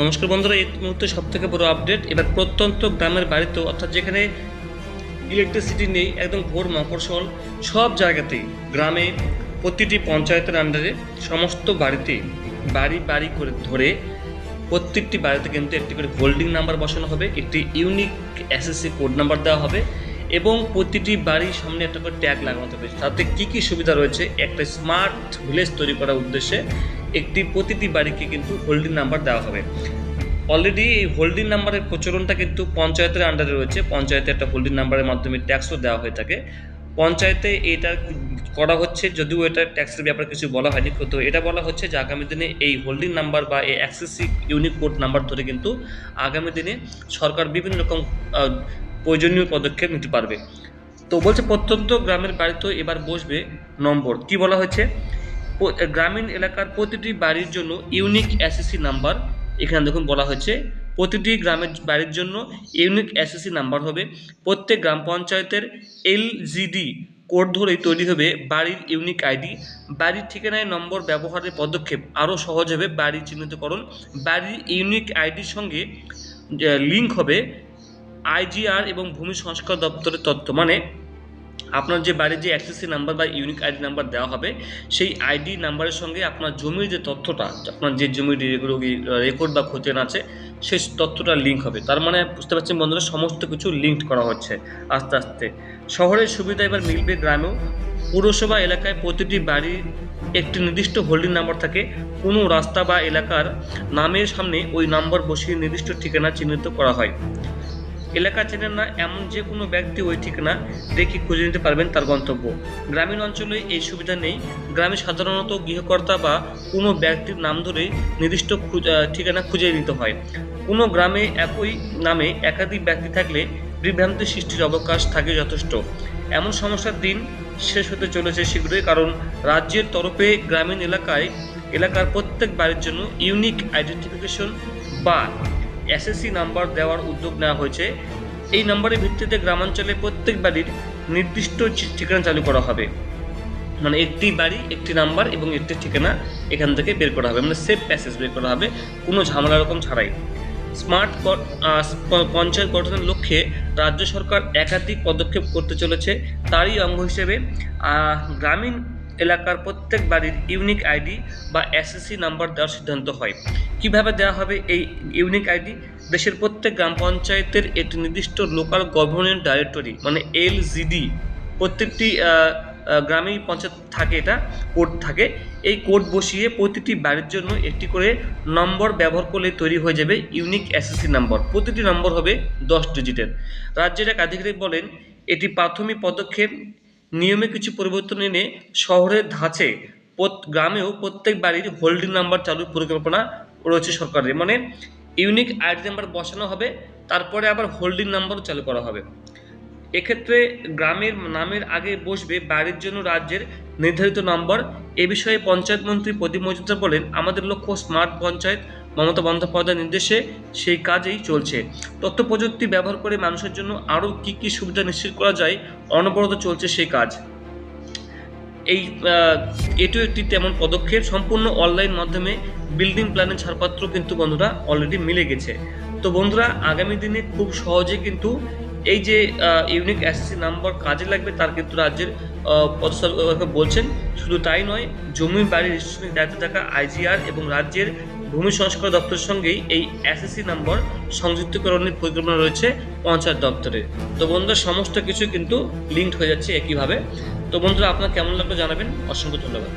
নমস্কার বন্ধুরা, এই মুহূর্তে সব থেকে বড় আপডেট এবার প্রত্যন্ত গ্রামের বাড়িতে অর্থাৎ যেখানে ইলেকট্রিসিটি নেই, একদম ঘোর মফস্বল, সব জায়গাতেই, গ্রামে প্রতিটি পঞ্চায়েতের আন্ডারে সমস্ত বাড়িতে বাড়ি বাড়ি করে ধরে প্রত্যেকটি বাড়িতে কিন্তু একটি করে হোল্ডিং নাম্বার বসানো হবে, একটি ইউনিক এসএসসি কোড নাম্বার দেওয়া হবে এবং প্রতিটি বাড়ির সামনে একটা করে ট্যাগ লাগানো হবে। তাতে কী কী সুবিধা রয়েছে? একটা স্মার্ট ভিলেজ তৈরি করার উদ্দেশ্যে একটি প্রতিটি বাড়িকে কিন্তু হোল্ডিং নাম্বার দেওয়া হবে। অলরেডি এই হোল্ডিং নাম্বারের প্রচলনটা কিন্তু পঞ্চায়েতের আন্ডারে রয়েছে। পঞ্চায়েতে একটা হোল্ডিং নাম্বারের মাধ্যমে ট্যাক্সও দেওয়া হয়ে থাকে। পঞ্চায়েতে এটা করা হচ্ছে, যদিও এটা ট্যাক্সের ব্যাপারে কিছু বলা হয়নি। তো এটা বলা হচ্ছে যে আগামী দিনে এই হোল্ডিং নাম্বার বা এই অ্যাক্সেসিভ ইউনিক কোড নাম্বার ধরে কিন্তু আগামী দিনে সরকার বিভিন্ন রকম প্রয়োজনীয় পদক্ষেপ নিতে পারবে। তো বলছে প্রত্যন্ত গ্রামের বাড়িতেও এবার বসবে নম্বর। কি বলা হয়েছে? গ্রামীণ এলাকার প্রতিটি বাড়ির জন্য ইউনিক এসএসসি নাম্বার এখানে দেখুন বলা হয়েছে, প্রতিটি গ্রামের বাড়ির জন্য ইউনিক এসএসসি নাম্বার হবে। প্রত্যেক গ্রাম পঞ্চায়েতের এলজিডি কোড ধরেই তৈরি হবে বাড়ির ইউনিক আইডি বাড়ির ঠিকানায় নম্বর ব্যবহারের পদক্ষেপ আরও সহজ হবে বাড়ির চিহ্নিতকরণ। বাড়ির ইউনিক আইডির সঙ্গে লিঙ্ক হবে আইজিআর এবং ভূমি সংস্কার দপ্তরের তথ্য। মানে আপনার যে বাড়ির যে অ্যাক্সেসি নাম্বার বা ইউনিক আইডি নাম্বার দেওয়া হবে, সেই আইডি নাম্বারের সঙ্গে আপনার জমির যে তথ্যটা, আপনার যে জমির রেকর্ড বা খতিয়ান আছে, সেই তথ্যটা লিঙ্ক হবে। তার মানে বুঝতে পারছেন বন্ধুরা, সমস্ত কিছু লিঙ্ক করা হচ্ছে আস্তে আস্তে। শহরের সুবিধা এবার মিলবে গ্রামেও। পুরসভা এলাকায় প্রতিটি বাড়ির একটি নির্দিষ্ট হোল্ডিং নাম্বার থাকে। কোনো রাস্তা বা এলাকার নামের সামনে ওই নাম্বার বসিয়ে নির্দিষ্ট ঠিকানা চিহ্নিত করা হয়। এলাকা চেনেন না, এমন যে কোনো ব্যক্তি ওই ঠিকানা দেখে খুঁজে নিতে পারবেন তার গন্তব্য। গ্রামীণ অঞ্চলে এই সুবিধা নেই। গ্রামে সাধারণত গৃহকর্তা বা কোনো ব্যক্তির নাম ধরে নির্দিষ্ট ঠিকানা খুঁজে নিতে হয়। কোনো গ্রামে একই নামে একাধিক ব্যক্তি থাকলে বিভ্রান্তি সৃষ্টির অবকাশ থাকে যথেষ্ট। এমন সমস্যার দিন শেষ হতে চলেছে শীঘ্রই কারণ রাজ্যের তরফে গ্রামীণ এলাকায় এলাকার প্রত্যেক বাড়ির জন্য ইউনিক আইডেন্টিফিকেশন বা এসএসসি নাম্বার দেওয়ার উদ্যোগ নেওয়া হয়েছে। এই নম্বরের ভিত্তিতে গ্রামাঞ্চলে প্রত্যেক বাড়ির নির্দিষ্ট ঠিকানা চালু করা হবে। মানে একটি বাড়ি, একটি নাম্বার এবং একটি ঠিকানা এখান থেকে বের করা হবে। মানে সেফ প্যাসেজ বের করা হবে। কোনো ঝামেলা রকম ছাড়াই। স্মার্ট পঞ্চায়েত গঠনের লক্ষ্যে রাজ্য সরকার একাধিক পদক্ষেপ করতে চলেছে। তারই অঙ্গ হিসেবে গ্রামীণ এলাকার প্রত্যেক বাড়ির ইউনিক আইডি বা এসএসসি নাম্বার দেওয়ার সিদ্ধান্ত হয়। কীভাবে দেওয়া হবে এই ইউনিক আইডি? দেশের প্রত্যেক গ্রাম পঞ্চায়েতের একটি নির্দিষ্ট লোকাল গভর্নেন্স ডাইরেক্টরি মানে এলজিডি প্রত্যেকটি গ্রামেই পঞ্চায়েত থাকে এটা কোড থাকে। এই কোড বসিয়ে প্রতিটি বাড়ির জন্য একটি করে নম্বর ব্যবহার করলে তৈরি হয়ে যাবে ইউনিক এসএসসি নাম্বার। প্রতিটি নম্বর হবে দশ ডিজিটের রাজ্যের এক আধিকারিক বলেন, এটি প্রাথমিক পদক্ষেপ নিয়মে কিছু পরিবর্তন এনে শহরের ধাঁচে গ্রামেও প্রত্যেক বাড়ির হোল্ডিং নাম্বার চালুর পরিকল্পনা রয়েছে সরকারের। মানে ইউনিক আইডি নাম্বার বসানো হবে, তারপরে আবার হোল্ডিং নাম্বারও চালু করা হবে। এক্ষেত্রে গ্রামের নামের আগে বসবে বাড়ির জন্য রাজ্যের নির্ধারিত নম্বর এ বিষয়ে পঞ্চায়েত মন্ত্রী প্রদীপ মজুমদার বলেন, আমাদের লক্ষ্য স্মার্ট পঞ্চায়েত মমতা বন্দ্যোপাধ্যায়ের নির্দেশে সেই কাজেই চলছে। তথ্য প্রযুক্তি ব্যবহার করে মানুষের জন্য আরও কী কী সুবিধা নিশ্চিত করা যায়, অনবরত চলছে সেই কাজ। এই এটিও একটি তেমন পদক্ষেপ, সম্পূর্ণ অনলাইন মাধ্যমে বিল্ডিং প্ল্যানের ছাড়পত্র কিন্তু বন্ধুরা অলরেডি মিলে গেছে। তো বন্ধুরা, আগামী দিনে খুব সহজে কিন্তু এই যে ইউনিক এসএসসি নাম্বার কাজে লাগবে তার কিন্তু রাজ্যের পদস্থ বলছেন, শুধু তাই নয় জমি বাড়ি রেজিস্ট্রেশনের দায়িত্বে থাকা আইজিআর এবং রাজ্যের ভূমি সংস্কার দপ্তরের সঙ্গেই এই এসএসসি নাম্বার সংযুক্তকরণের পরিকল্পনা রয়েছে পঞ্চায়েত দপ্তরে। তো বন্ধুরা, সমস্ত কিছু কিন্তু লিঙ্কড হয়ে যাচ্ছে একইভাবে। তো বন্ধুরা, আপনার কেমন লাগল জানাবেন? অসংখ্য ধন্যবাদ।